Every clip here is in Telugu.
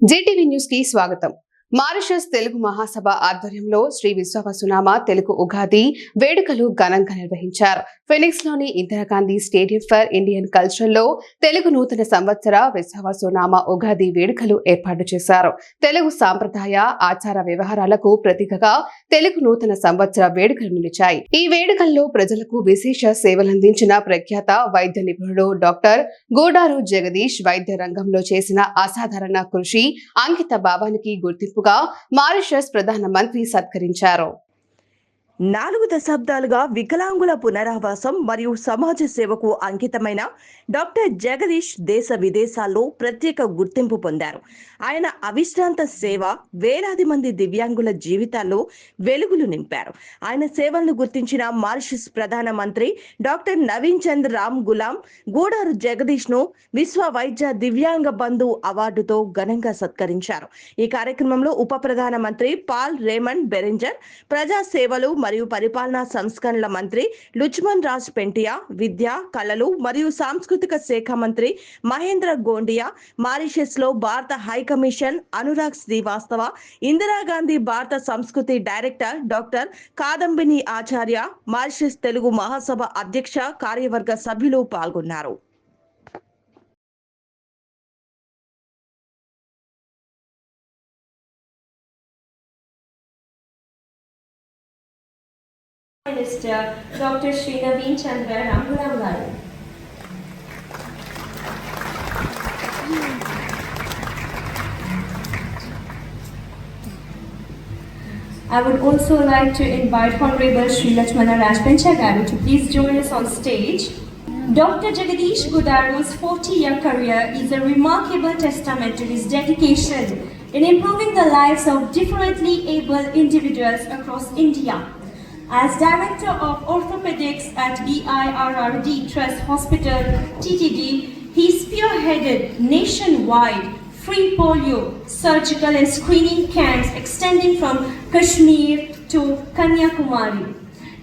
జీటీవీ న్యూస్ కి స్వాగతం మారిషస్ తెలుగు మహాసభ ఆధ్వర్యంలో శ్రీ విశ్వవసునామ తెలుగు ఉగాది వేడుకలు ఘనంగా నిర్వహించారు. ఫినిక్స్లోని ఇందిరాగాంధీ స్టేడియం ఫర్ ఇండియన్ కల్చర్లో తెలుగు నూతన సంవత్సర విశ్వవసునామ ఉగాది వేడుకలు ఏర్పాటు చేశారు. తెలుగు సాంప్రదాయ ఆచార వ్యవహారాలకు ప్రతీకగా తెలుగు నూతన సంవత్సర వేడుకలు నిలిచాయి. ఈ వేడుకల్లో ప్రజలకు విశేష సేవలందించిన ప్రఖ్యాత వైద్య నిపుణుడు డాక్టర్ గూడారు జగదీష్ వైద్య రంగంలో చేసిన అసాధారణ కృషి అంకిత భావానికి గుర్తింపుగా మారిషస్ ప్రధానమంత్రి సత్కరించారు. నాలుగు దశాబ్దాలుగా వికలాంగుల పునరావాసం మరియు సమాజ సేవకు అంకితమైన డాక్టర్ జగదీష్ దేశ విదేశాల్లో ప్రత్యేక గుర్తింపు పొందారు. ఆయన అవిశ్రాంత సేవ వేలాది మంది దివ్యాంగుల జీవితాల్లో వెలుగులు నింపారు. ఆయన సేవలను గుర్తించిన మారిషస్ ప్రధానమంత్రి డాక్టర్ నవీన్ చంద్ రామ్ గులాం గూడారు జగదీష్ను విశ్వ వైద్య దివ్యాంగ బంధు అవార్డుతో ఘనంగా సత్కరించారు. ఈ కార్యక్రమంలో ఉప Pradhan Mantri Paul Raymond Berenger ప్రజా సేవలు మరియు పరిపాలనా సంస్కరణల మంత్రి లుచ్మన్ రాజ్ పెంటియా విద్య కళలు మరియు సాంస్కృతిక శాఖ మంత్రి మహేంద్ర గోండియా మారిషస్లో భారత హై కమిషన్ అనురాగ్ శ్రీవాస్తవ ఇందిరాగాంధీ భారత సంస్కృతి director doctor Kadambini Acharya Mauritius Telugu Mahasabha అధ్యక్ష కార్యవర్గ సభ్యులు పాల్గొన్నారు Minister Dr. Sri Naveen Chandra Ramgulam Garu. I would also like to invite Honorable Sri Lakshmana Rajpancha Garu to please join us on stage. Dr. Jagadish Gudaru's 40-year career is a remarkable testament to his dedication in improving the lives of differently able individuals across India. As Director of Orthopedics at BIRRD Trust Hospital, TTD, he spearheaded nationwide free polio surgical and screening camps extending from Kashmir to Kanyakumari.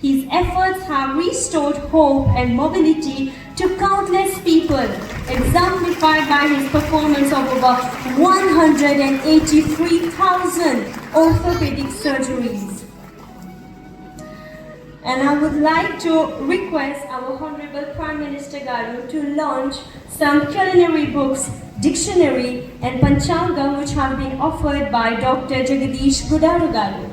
His efforts have restored hope and mobility to countless people, exemplified by his performance of over 183,000 orthopedic surgeries. And I would like to request our Honorable Prime Minister Garu to launch some culinary books, dictionary, and Panchangam, which have been offered by Dr. Jagadish Gudarugalu.